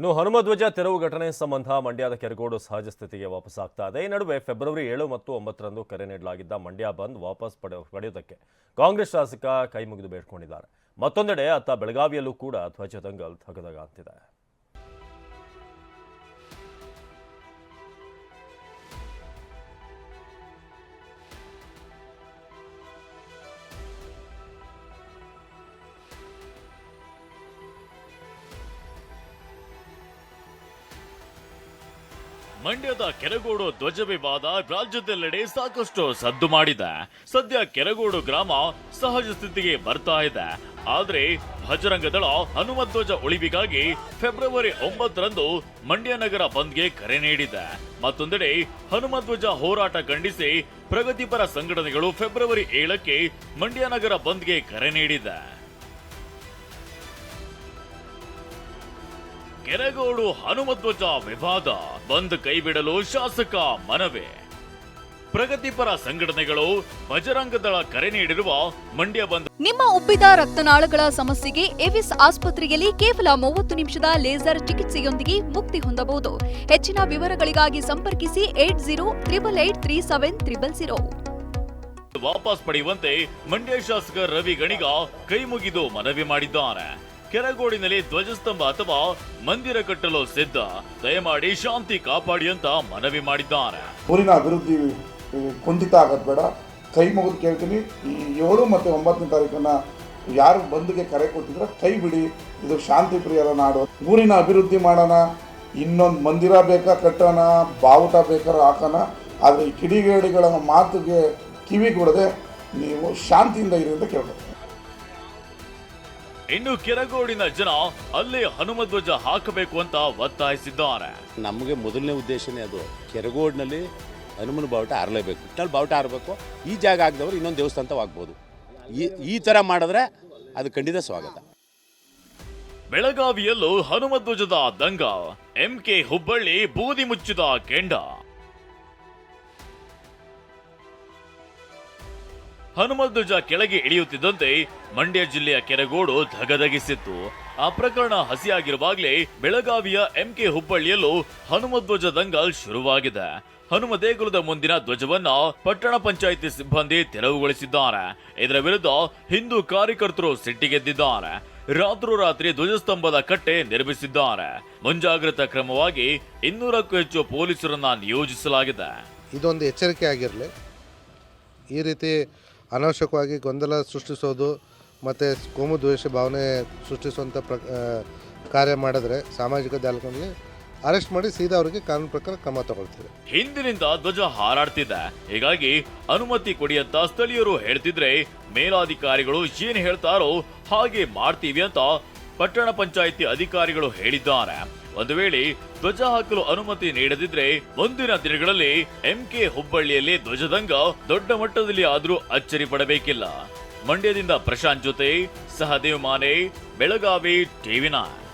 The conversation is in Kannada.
ಇನ್ನು ಹನುಮಧ್ವಜ ತೆರವು ಘಟನೆ ಸಂಬಂಧ ಮಂಡ್ಯದ ಕೆರಗೋಡು ಸಹಜ ಸ್ಥಿತಿಗೆ ವಾಪಸ್ಸಾಗ್ತಾ ಇದೆ. ಈ ನಡುವೆ ಫೆಬ್ರವರಿ ಏಳು ಮತ್ತು ಒಂಬತ್ತರಂದು ಕರೆ ನೀಡಲಾಗಿದ್ದ ಮಂಡ್ಯ ಬಂದ್ ವಾಪಸ್ ಪಡೆ, ಪಡೆಯುವುದಕ್ಕೆ ಕಾಂಗ್ರೆಸ್ ಶಾಸಕ ಕೈ ಮುಗಿದು ಬೇಡ್ಕೊಂಡಿದ್ದಾರೆ. ಮತ್ತೊಂದೆಡೆ ಅತ್ತ ಬೆಳಗಾವಿಯಲ್ಲೂ ಕೂಡ ಧ್ವಜ ದಂಗಲ್ ಥಗದಗ ಅಂತಿದೆ ಮಂಡ್ಯದ ಕೆರಗೋಡು ಧ್ವಜ ವಿವಾದ ರಾಜ್ಯದೆಲ್ಲೆಡೆ ಸಾಕಷ್ಟು ಸದ್ದು ಮಾಡಿದೆ. ಸದ್ಯ ಕೆರಗೋಡು ಗ್ರಾಮ ಸಹಜ ಸ್ಥಿತಿಗೆ ಬರ್ತಾ ಇದೆ. ಆದ್ರೆ ಭಜರಂಗ ದಳ ಹನುಮಧ್ವಜ ಉಳಿವಿಗಾಗಿ ಫೆಬ್ರವರಿ ಒಂಬತ್ತರಂದು ಮಂಡ್ಯ ನಗರ ಬಂದ್ಗೆ ಕರೆ ನೀಡಿದೆ. ಮತ್ತೊಂದೆಡೆ ಹನುಮಧ್ವಜ ಹೋರಾಟ ಖಂಡಿಸಿ ಪ್ರಗತಿಪರ ಸಂಘಟನೆಗಳು ಫೆಬ್ರವರಿ ಏಳಕ್ಕೆ ಮಂಡ್ಯ ನಗರ ಬಂದ್ಗೆ ಕರೆ ನೀಡಿದೆ. ಕೆರಗೋಡು ಹನುಮಧ್ವಜ ವಿವಾದ. ಬಂದ್ ಕೈಬಿಡಲು ಶಾಸಕ ಮನವಿ. ಪ್ರಗತಿಪರ ಸಂಘಟನೆಗಳು ಬಜರಂಗ ದಳ ಕರೆ ನೀಡಿರುವ ಮಂಡ್ಯ ಬಂದ್ ನಿಮ್ಮ ಉಬ್ಬಿದ ರಕ್ತನಾಳಗಳ ಸಮಸ್ಯೆಗೆ ಎವಿಸ್ ಆಸ್ಪತ್ರೆಯಲ್ಲಿ ಕೇವಲ ಮೂವತ್ತು ನಿಮಿಷದ ಲೇಸರ್ ಚಿಕಿತ್ಸೆಯೊಂದಿಗೆ ಮುಕ್ತಿ ಹೊಂದಬಹುದು. ಹೆಚ್ಚಿನ ವಿವರಗಳಿಗಾಗಿ ಸಂಪರ್ಕಿಸಿ eight zero triple eight three seven triple zero. ವಾಪಸ್ ಪಡೆಯುವಂತೆ ಮಂಡ್ಯ ಶಾಸಕ ರವಿ ಗಣಿಗ ಕೈ ಮುಗಿದು ಮನವಿ ಮಾಡಿದ್ದಾರೆ. ಕೆರಗೋಡಿನಲ್ಲಿ ಧ್ವಜಸ್ತಂಭ ಅಥವಾ ಮಂದಿರ ಕಟ್ಟಲು ಸಿದ್ಧ. ದಯಮಾಡಿ ಶಾಂತಿ ಕಾಪಾಡಿ ಅಂತ ಮನವಿ ಮಾಡಿದ್ದಾರೆ. ಊರಿನ ಅಭಿವೃದ್ಧಿ ಕುಂಠಿತ ಆಗೋದು ಬೇಡ. ಕೈ ಮುಗಿದು ಕೇಳ್ತೀನಿ. ಈ ಏಳು ಮತ್ತು ಒಂಬತ್ತನೇ ತಾರೀಕನ್ನ ಯಾರು ಬಂದಿಗೆ ಕರೆ ಕೊಟ್ಟಿದ್ರೆ ಕೈ ಬಿಡಿ. ಇದು ಶಾಂತಿ ಪ್ರಿಯರ ನಾಡು. ಊರಿನ ಅಭಿವೃದ್ಧಿ ಮಾಡೋಣ. ಇನ್ನೊಂದು ಮಂದಿರ ಬೇಕಾ ಕಟ್ಟೋಣ. ಬಾವುಟ ಬೇಕಾದ್ರೆ ಹಾಕೋಣ. ಆದರೆ ಕಿಡಿಗೇಡಿಗಳ ಮಾತಿಗೆ ಕಿವಿ ಕೊಡದೆ ನೀವು ಶಾಂತಿಯಿಂದ ಇರಿ ಅಂತ ಕೇಳ್ಬೋದು ಇನ್ನು ಕೆರಗೋಡಿನ ಜನ ಅಲ್ಲೇ ಹನುಮಧ್ವಜ ಹಾಕಬೇಕು ಅಂತ ಒತ್ತಾಯಿಸಿದ್ದಾರೆ. ನಮಗೆ ಮೊದಲನೇ ಉದ್ದೇಶನೇ ಅದು. ಕೆರಗೋಡ್ನಲ್ಲಿ ಹನುಮನ ಬಾವುಟ ಆರಲೇಬೇಕು. ಇಟ್ಟಲ್ಲಿ ಬಾವುಟ ಆರಬೇಕು. ಈ ಜಾಗ ಆಗದವ್ರು ಇನ್ನೊಂದು ದೇವಸ್ಥಾನವಾಗ್ಬೋದು ಈ ಈ ಥರ ಮಾಡಿದ್ರೆ ಅದು ಖಂಡಿತ ಸ್ವಾಗತ. ಬೆಳಗಾವಿಯಲ್ಲೂ ಹನುಮಧ್ವಜದ ದಂಗ. ಎಂಕೆ ಹುಬ್ಬಳ್ಳಿ ಬೂದಿ ಮುಚ್ಚಿದ ಕೆಂಡ. ಹನುಮಧ್ವಜ ಕೆಳಗೆ ಇಳಿಯುತ್ತಿದ್ದಂತೆ ಮಂಡ್ಯ ಜಿಲ್ಲೆಯ ಕೆರೆಗೋಡು ಧಗಧಗಿಸಿತ್ತು. ಆ ಪ್ರಕರಣ ಹಸಿಯಾಗಿರುವಾಗಲೇ ಬೆಳಗಾವಿಯ ಎಂಕೆ ಹುಬ್ಬಳ್ಳಿಯಲ್ಲೂ ಹನುಮಧ್ವಜ ದಂಗಲ್ ಶುರುವಾಗಿದೆ. ಹನುಮ ದೇಗುಲದ ಮುಂದಿನ ಧ್ವಜವನ್ನ ಪಟ್ಟಣ ಪಂಚಾಯಿತಿ ಸಿಬ್ಬಂದಿ ತೆರವುಗೊಳಿಸಿದ್ದಾರೆ. ಇದರ ವಿರುದ್ಧ ಹಿಂದೂ ಕಾರ್ಯಕರ್ತರು ಸಿಟ್ಟಿಗೆದ್ದಿದ್ದಾರೆ ರಾತ್ರೋರಾತ್ರಿ ಧ್ವಜಸ್ತಂಭದ ಕಟ್ಟೆ ನಿರ್ಮಿಸಿದ್ದಾರೆ. ಮುಂಜಾಗ್ರತಾ ಕ್ರಮವಾಗಿ ಇನ್ನೂರಕ್ಕೂ ಹೆಚ್ಚು ಪೊಲೀಸರನ್ನ ನಿಯೋಜಿಸಲಾಗಿದೆ. ಇದೊಂದು ಎಚ್ಚರಿಕೆ ಆಗಿರಲಿ. ಈ ರೀತಿ ಅನಾವಶ್ಯಕವಾಗಿ ಗೊಂದಲ ಸೃಷ್ಟಿಸೋದು ಮತ್ತು ಕೋಮು ದ್ವೇಷ ಭಾವನೆ ಸೃಷ್ಟಿಸುವಂಥ ಪ್ರ ಕಾರ್ಯ ಮಾಡಿದ್ರೆ ಸಾಮಾಜಿಕ ಜಾಲತಾಣದಲ್ಲಿ ಅರೆಸ್ಟ್ ಮಾಡಿ ಸೀದಾ ಅವರಿಗೆ ಕಾನೂನು ಪ್ರಕಾರ ಕ್ರಮ ತಗೊಳ್ತಾರೆ ಹಿಂದಿನಿಂದ ಧ್ವಜ ಹಾರಾಡ್ತಿದೆ ಹೀಗಾಗಿ ಅನುಮತಿ ಕೊಡಿ ಅಂತ ಸ್ಥಳೀಯರು ಹೇಳ್ತಿದ್ರೆ ಮೇಲಾಧಿಕಾರಿಗಳು ಏನ್ ಹೇಳ್ತಾರೋ ಹಾಗೆ ಮಾಡ್ತೀವಿ ಅಂತ ಪಟ್ಟಣ ಪಂಚಾಯಿತಿ ಅಧಿಕಾರಿಗಳು ಹೇಳಿದ್ದಾರೆ. ಒಂದು ವೇಳೆ ಧ್ವಜ ಹಾಕಲು ಅನುಮತಿ ನೀಡದಿದ್ರೆ ಮುಂದಿನ ದಿನಗಳಲ್ಲಿ ಎಂಕೆ ಹುಬ್ಬಳ್ಳಿಯಲ್ಲಿ ಧ್ವಜದಂಗ ದೊಡ್ಡ ಮಟ್ಟದಲ್ಲಿ ಆದರೂ ಅಚ್ಚರಿ ಪಡಬೇಕಿಲ್ಲ. ಮಂಡ್ಯದಿಂದ ಪ್ರಶಾಂತ್ ಜೊತೆ ಸಹದೇವ್ ಮಾನೆ, ಬೆಳಗಾವಿ ಟಿವಿ ನೈನ್